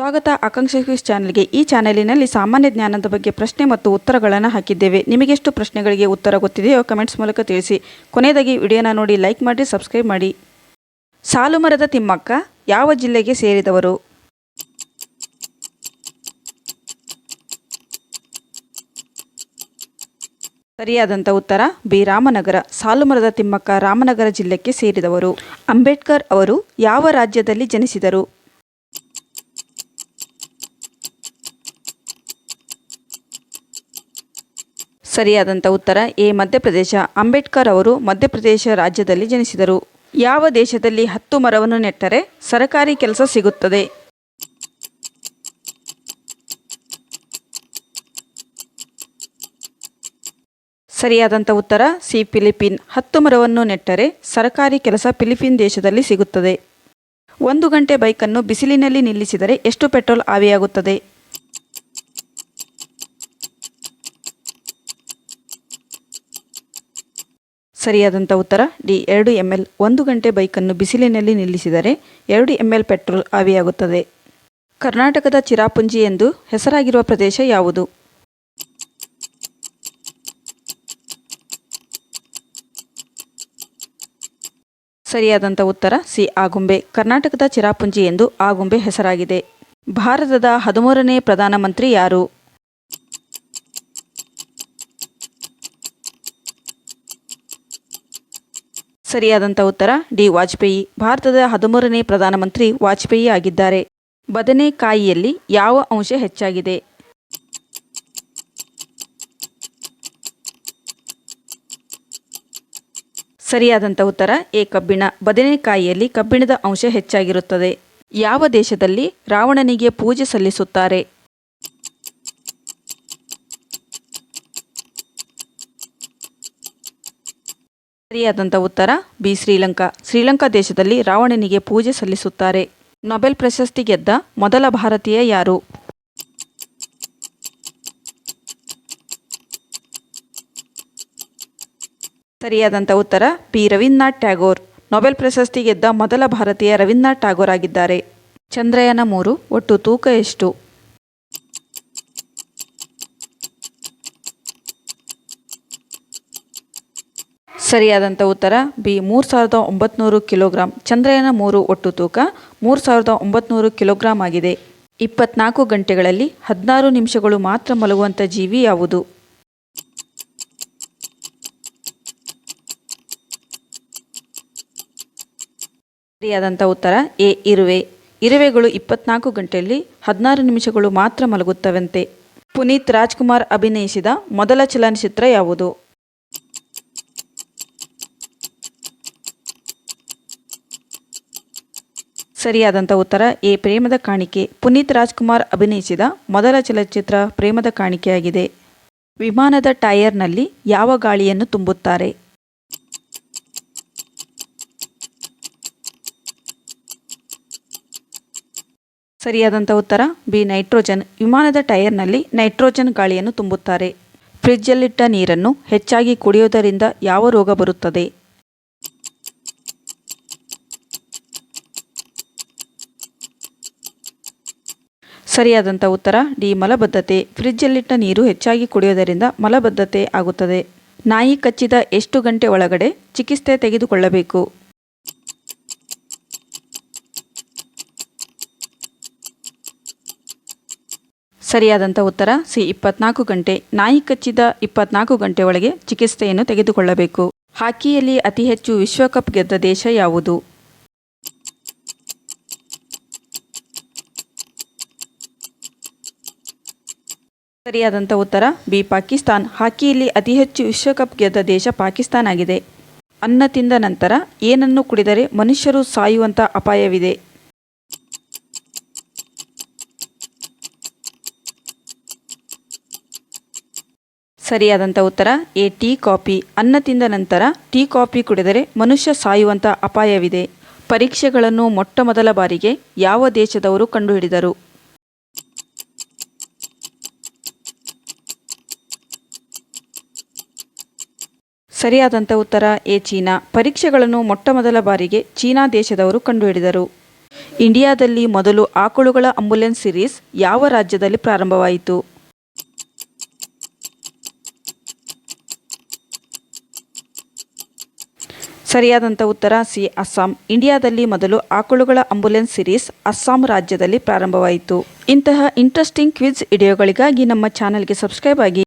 ಸ್ವಾಗತ ಆಕಾಂಕ್ಷಿ ಕ್ವಿಸ್ ಚಾನೆಲ್ಗೆ. ಈ ಚಾನಲಿನಲ್ಲಿ ಸಾಮಾನ್ಯ ಜ್ಞಾನದ ಬಗ್ಗೆ ಪ್ರಶ್ನೆ ಮತ್ತು ಉತ್ತರಗಳನ್ನು ಹಾಕಿದ್ದೇವೆ. ನಿಮಗೆಷ್ಟು ಪ್ರಶ್ನೆಗಳಿಗೆ ಉತ್ತರ ಗೊತ್ತಿದೆಯೋ ಕಮೆಂಟ್ಸ್ ಮೂಲಕ ತಿಳಿಸಿ. ಕೊನೆಯದಾಗಿ ವಿಡಿಯೋನ ನೋಡಿ ಲೈಕ್ ಮಾಡಿ, ಸಬ್ಸ್ಕ್ರೈಬ್ ಮಾಡಿ. ಸಾಲುಮರದ ತಿಮ್ಮಕ್ಕ, ಯಾವ ಜಿಲ್ಲೆಗೆ ಸೇರಿದವರು? ಸರಿಯಾದಂಥ ಉತ್ತರ, ಬಿ. ರಾಮನಗರ. ಸಾಲುಮರದ ತಿಮ್ಮಕ್ಕ ರಾಮನಗರ ಜಿಲ್ಲೆಗೆ ಸೇರಿದವರು. ಅಂಬೇಡ್ಕರ್ ಅವರು ಯಾವ ರಾಜ್ಯದಲ್ಲಿ ಜನಿಸಿದರು? ಸರಿಯಾದಂಥ ಉತ್ತರ ಎ, ಮಧ್ಯಪ್ರದೇಶ. ಅಂಬೇಡ್ಕರ್ ಅವರು ಮಧ್ಯಪ್ರದೇಶ ರಾಜ್ಯದಲ್ಲಿ ಜನಿಸಿದರು. ಯಾವ ದೇಶದಲ್ಲಿ ಹತ್ತು ಮರವನ್ನು ನೆಟ್ಟರೆ ಸರಕಾರಿ ಕೆಲಸ ಸಿಗುತ್ತದೆ? ಸರಿಯಾದಂಥ ಉತ್ತರ ಸಿ, ಫಿಲಿಪಿನ್. ಹತ್ತು ಮರವನ್ನು ನೆಟ್ಟರೆ ಸರಕಾರಿ ಕೆಲಸ ಫಿಲಿಪಿನ್ ದೇಶದಲ್ಲಿ ಸಿಗುತ್ತದೆ. ಒಂದು ಗಂಟೆ ಬೈಕನ್ನು ಬಿಸಿಲಿನಲ್ಲಿ ನಿಲ್ಲಿಸಿದರೆ ಎಷ್ಟು ಪೆಟ್ರೋಲ್ ಆವಿಯಾಗುತ್ತದೆ? ಸರಿಯಾದಂಥ ಉತ್ತರ, ಡಿ, ಎರಡು ಎಂ ಎಲ್ ಒಂದು ಗಂಟೆ ಬೈಕನ್ನು ಬಿಸಿಲಿನಲ್ಲಿ ನಿಲ್ಲಿಸಿದರೆ ಎರಡು ಎಂ ಎಲ್ ಪೆಟ್ರೋಲ್ ಆವಿಯಾಗುತ್ತದೆ. ಕರ್ನಾಟಕದ ಚಿರಾಪುಂಜಿ ಎಂದು ಹೆಸರಾಗಿರುವ ಪ್ರದೇಶ ಯಾವುದು? ಸರಿಯಾದಂಥ ಉತ್ತರ, ಸಿ, ಆಗುಂಬೆ, ಕರ್ನಾಟಕದ ಚಿರಾಪುಂಜಿ ಎಂದು ಆಗುಂಬೆ ಹೆಸರಾಗಿದೆ. ಭಾರತದ ಹದಿಮೂರನೇ ಪ್ರಧಾನಮಂತ್ರಿ ಯಾರು? ಸರಿಯಾದಂಥ ಉತ್ತರ ಡಿ ವಾಜಪೇಯಿ. ಭಾರತದ ಹದಿಮೂರನೇ ಪ್ರಧಾನಮಂತ್ರಿ ವಾಜಪೇಯಿ ಆಗಿದ್ದಾರೆ. ಬದನೆಕಾಯಿಯಲ್ಲಿ ಯಾವ ಅಂಶ ಹೆಚ್ಚಾಗಿದೆ? ಸರಿಯಾದಂಥ ಉತ್ತರ ಎ ಕಬ್ಬಿಣ. ಬದನೆಕಾಯಿಯಲ್ಲಿ ಕಬ್ಬಿಣದ ಅಂಶ ಹೆಚ್ಚಾಗಿರುತ್ತದೆ. ಯಾವ ದೇಶದಲ್ಲಿ ರಾವಣನಿಗೆ ಪೂಜೆ ಸಲ್ಲಿಸುತ್ತಾರೆ? ಸರಿಯಾದಂಥ ಉತ್ತರ, ಬಿ, ಶ್ರೀಲಂಕಾ. ಶ್ರೀಲಂಕಾ ದೇಶದಲ್ಲಿ ರಾವಣನಿಗೆ ಪೂಜೆ ಸಲ್ಲಿಸುತ್ತಾರೆ. ನೊಬೆಲ್ ಪ್ರಶಸ್ತಿ ಗೆದ್ದ ಮೊದಲ ಭಾರತೀಯ ಯಾರು? ಸರಿಯಾದಂಥ ಉತ್ತರ ಪಿ ರವೀಂದ್ರನಾಥ್ ಟ್ಯಾಗೋರ್. ನೊಬೆಲ್ ಪ್ರಶಸ್ತಿ ಗೆದ್ದ ಮೊದಲ ಭಾರತೀಯ ರವೀಂದ್ರನಾಥ್ ಟ್ಯಾಗೋರ್ ಆಗಿದ್ದಾರೆ. ಚಂದ್ರಯಾನ ಮೂರು ಒಟ್ಟು ತೂಕ ಎಷ್ಟು? ಸರಿಯಾದಂಥ ಉತ್ತರ, ಬಿ, ಮೂರು ಸಾವಿರದ ಒಂಬತ್ನೂರು ಕಿಲೋಗ್ರಾಂ. ಚಂದ್ರಯಾನ ಮೂರು ಒಟ್ಟು ತೂಕ ಮೂರು ಸಾವಿರದ ಒಂಬತ್ನೂರು ಕಿಲೋಗ್ರಾಂ ಆಗಿದೆ. ಇಪ್ಪತ್ನಾಲ್ಕು ಗಂಟೆಗಳಲ್ಲಿ ಹದಿನಾರು ನಿಮಿಷಗಳು ಮಾತ್ರ ಮಲಗುವಂಥ ಜೀವಿ ಯಾವುದು? ಸರಿಯಾದಂಥ ಉತ್ತರ, ಎ, ಇರುವೆ. ಇರುವೆಗಳು ಇಪ್ಪತ್ನಾಲ್ಕು ಗಂಟೆಯಲ್ಲಿ ಹದಿನಾರು ನಿಮಿಷಗಳು ಮಾತ್ರ ಮಲಗುತ್ತವಂತೆ. ಪುನೀತ್ ರಾಜ್ಕುಮಾರ್ ಅಭಿನಯಿಸಿದ ಮೊದಲ ಚಲನಚಿತ್ರ ಯಾವುದು? ಸರಿಯಾದಂಥ ಉತ್ತರ, ಎ. ಪ್ರೇಮದ ಕಾಣಿಕೆ. ಪುನೀತ್ ರಾಜ್ಕುಮಾರ್ ಅಭಿನಯಿಸಿದ ಮೊದಲ ಚಲನಚಿತ್ರ ಪ್ರೇಮದ ಕಾಣಿಕೆಯಾಗಿದೆ. ವಿಮಾನದ ಟೈರ್ನಲ್ಲಿ ಯಾವ ಗಾಳಿಯನ್ನು ತುಂಬುತ್ತಾರೆ? ಸರಿಯಾದಂಥ ಉತ್ತರ, ಬಿ. ನೈಟ್ರೋಜನ್. ವಿಮಾನದ ಟೈರ್ನಲ್ಲಿ ನೈಟ್ರೋಜನ್ ಗಾಳಿಯನ್ನು ತುಂಬುತ್ತಾರೆ. ಫ್ರಿಡ್ಜಲ್ಲಿಟ್ಟ ನೀರನ್ನು ಹೆಚ್ಚಾಗಿ ಕುಡಿಯುವುದರಿಂದ ಯಾವ ರೋಗ ಬರುತ್ತದೆ? ಸರಿಯಾದಂಥ ಉತ್ತರ, ಡಿ, ಮಲಬದ್ಧತೆ. ಫ್ರಿಜ್ಜಲ್ಲಿಟ್ಟ ನೀರು ಹೆಚ್ಚಾಗಿ ಕುಡಿಯೋದರಿಂದ ಮಲಬದ್ಧತೆ ಆಗುತ್ತದೆ. ನಾಯಿ ಕಚ್ಚಿದ ಎಷ್ಟು ಗಂಟೆ ಒಳಗಡೆ ಚಿಕಿತ್ಸೆ ತೆಗೆದುಕೊಳ್ಳಬೇಕು? ಸರಿಯಾದಂಥ ಉತ್ತರ, ಸಿ, ಇಪ್ಪತ್ನಾಲ್ಕು ಗಂಟೆ. ನಾಯಿ ಕಚ್ಚಿದ ಇಪ್ಪತ್ನಾಲ್ಕು ಗಂಟೆ ಒಳಗೆ ಚಿಕಿತ್ಸೆಯನ್ನು ತೆಗೆದುಕೊಳ್ಳಬೇಕು. ಹಾಕಿಯಲ್ಲಿ ಅತಿ ಹೆಚ್ಚು ವಿಶ್ವಕಪ್ ಗೆದ್ದ ದೇಶ ಯಾವುದು? ಸರಿಯಾದಂಥ ಉತ್ತರ, ಬಿ, ಪಾಕಿಸ್ತಾನ್. ಹಾಕಿಯಲ್ಲಿ ಅತಿ ಹೆಚ್ಚು ವಿಶ್ವಕಪ್ ಗೆದ್ದ ದೇಶ ಪಾಕಿಸ್ತಾನ್ ಆಗಿದೆ. ಅನ್ನ ತಿಂದ ನಂತರ ಏನನ್ನು ಕುಡಿದರೆ ಮನುಷ್ಯರು ಸಾಯುವಂಥ ಅಪಾಯವಿದೆ. ಸರಿಯಾದಂಥ ಉತ್ತರ, ಎ, ಟೀ ಕಾಫಿ. ಅನ್ನ ತಿಂದ ನಂತರ ಟೀ ಕಾಫಿ ಕುಡಿದರೆ ಮನುಷ್ಯ ಸಾಯುವಂಥ ಅಪಾಯವಿದೆ. ಪರೀಕ್ಷೆಗಳನ್ನು ಮೊಟ್ಟ ಮೊದಲ ಬಾರಿಗೆ ಯಾವ ದೇಶದವರು ಕಂಡುಹಿಡಿದರು? ಸರಿಯಾದಂಥ ಉತ್ತರ ಎ ಚೀನಾ. ಪರೀಕ್ಷೆಗಳನ್ನು ಮೊಟ್ಟ ಮೊದಲ ಬಾರಿಗೆ ಚೀನಾ ದೇಶದವರು ಕಂಡುಹಿಡಿದರು. ಇಂಡಿಯಾದಲ್ಲಿ ಮೊದಲು ಆಕಳುಗಳ ಅಂಬುಲೆನ್ಸ್ ಸಿರೀಸ್ ಯಾವ ರಾಜ್ಯದಲ್ಲಿ ಪ್ರಾರಂಭವಾಯಿತು? ಸರಿಯಾದಂಥ ಉತ್ತರ ಸಿ, ಅಸ್ಸಾಂ. ಇಂಡಿಯಾದಲ್ಲಿ ಮೊದಲು ಆಕಳುಗಳ ಅಂಬುಲೆನ್ಸ್ ಸಿರೀಸ್ ಅಸ್ಸಾಂ ರಾಜ್ಯದಲ್ಲಿ ಪ್ರಾರಂಭವಾಯಿತು. ಇಂತಹ ಇಂಟ್ರೆಸ್ಟಿಂಗ್ ಕ್ವಿಜ್ ವಿಡಿಯೋಗಳಿಗಾಗಿ ನಮ್ಮ ಚಾನಲ್ಗೆ ಸಬ್ಸ್ಕ್ರೈಬ್ ಆಗಿ